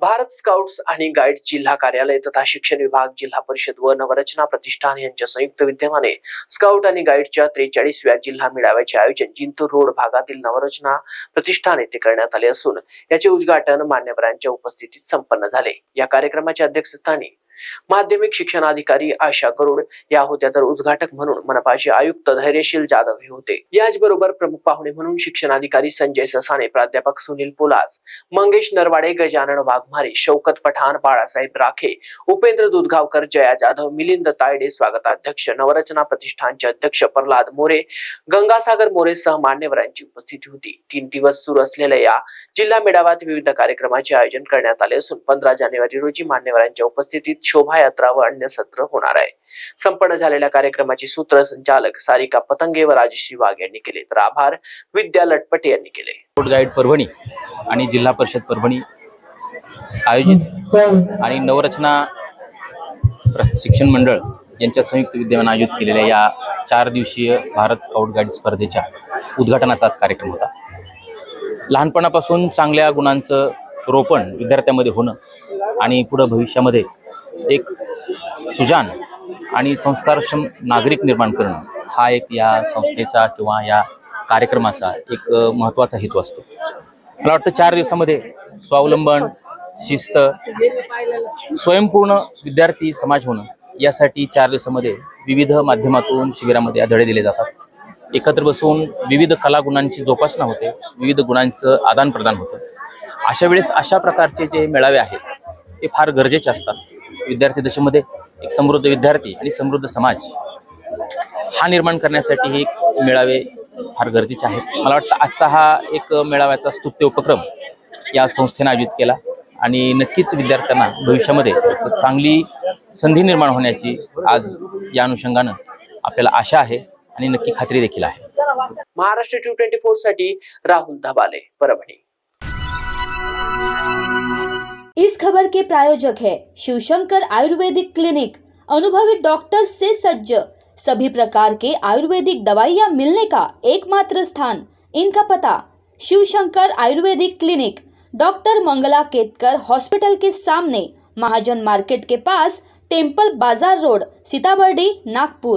Bharat scouts आणि guides जिल्हा कार्यालय तथा शिक्षण विभाग जिल्हा परिषद व नवरचना प्रतिष्ठान यांच्या संयुक्त विद्यमाने स्काउट आणि गाईडच्या त्रेचाळीसव्या जिल्हा मेळाव्याचे आयोजन जिंतूर रोड भागातील नवरचना प्रतिष्ठान येथे करण्यात आले असून याचे उद्घाटन मान्यवरांच्या उपस्थितीत संपन्न झाले. या कार्यक्रमाच्या अध्यक्षस्थानी माध्यमिक शिक्षणाधिकारी आशा गरुड या होत्या तर उद्घाटक म्हणून मनपाचे आयुक्त धैर्यशील जाधव हे होते. याचबरोबर प्रमुख पाहुणे म्हणून शिक्षणाधिकारी संजय ससाणे प्राध्यापक सुनील पोलास मंगेश नरवाडे गजानन वाघमारे शौकत पठाण बाळासाहेब राखे उपेंद्र दुधगावकर जया जाधव मिलिंद तायडे स्वागताध्यक्ष नवरचना प्रतिष्ठानचे अध्यक्ष प्रल्हाद मोरे गंगासागर मोरे सह मान्यवरांची उपस्थिती होती. तीन दिवस सुरू असलेल्या या जिल्हा मेळाव्यात विविध कार्यक्रमाचे आयोजन करण्यात आले असून पंधरा जानेवारी रोजी मान्यवरांच्या उपस्थितीत शोभायात्रा व अन्य सत्र होणार आहे. संपन्न झालेल्या कार्यक्रमाचे सूत्रसंचालक सारिका पतंगे व राजश्री वाघ यांनी केले तर आभार. विद्या लटपटे यांनी केले. गाईड परभणी आणि जिल्हा परिषद परभणी आयोजित आणि नवरचना प्रशिक्षण मंडळ यांच्या संयुक्त विद्यमान आयोजित केलेल्या या चार दिवसीय भारत स्काउट गाईड स्पर्धेच्या उद्घाटनाचा आज कार्यक्रम होता. लहानपणापासून चांगल्या गुणांचं रोपण विद्यार्थ्यामध्ये होणं आणि पुढं भविष्यामध्ये एक सुजान आणि संस्कारक्षम नागरिक निर्माण करणं हा एक या संस्थेचा किंवा या कार्यक्रमाचा एक महत्त्वाचा हेतू असतो. मला वाटतं चार दिवसामध्ये स्वावलंबन शिस्त स्वयंपूर्ण विद्यार्थी समाज होणं यासाठी चार दिवसामध्ये विविध माध्यमातून शिबिरामध्ये धडे दिले जातात. एकत्र बसून विविध कलागुणांची जोपासना होते विविध गुणांचं आदानप्रदान होतं. अशा वेळेस अशा प्रकारचे जे मेळावे आहेत हे फार गरजेचे असतात. विद्यार्थी दशेमध्ये एक समृद्ध विद्यार्थी आणि समृद्ध समाज हा निर्माण करण्यासाठी हे मेळावे फार गरजेचे आहेत. मला वाटतं आजचा हा एक मेळाव्याचा स्तुत्य उपक्रम या संस्थेनं आयोजित केला आणि नक्कीच विद्यार्थ्यांना भविष्यामध्ये चांगली संधी निर्माण होण्याची आज या अनुषंगानं आपल्याला आशा आहे आणि नक्की खात्री देखील आहे. महाराष्ट्र टू ट्वेंटी फोरसाठी राहुल धबाले परभणी. इस खबर के प्रायोजक है शिवशंकर आयुर्वेदिक क्लिनिक। अनुभवी डॉक्टर से सज्ज। सभी प्रकार के आयुर्वेदिक दवाइयाँ मिलने का एकमात्र स्थान इनका पता। Shivshankar Ayurvedic clinic. Doctor Mangala Ketkar hospital के सामने। महाजन मार्केट के पास टेंपल बाज़ार रोड, सीताबर्डी, नागपुर।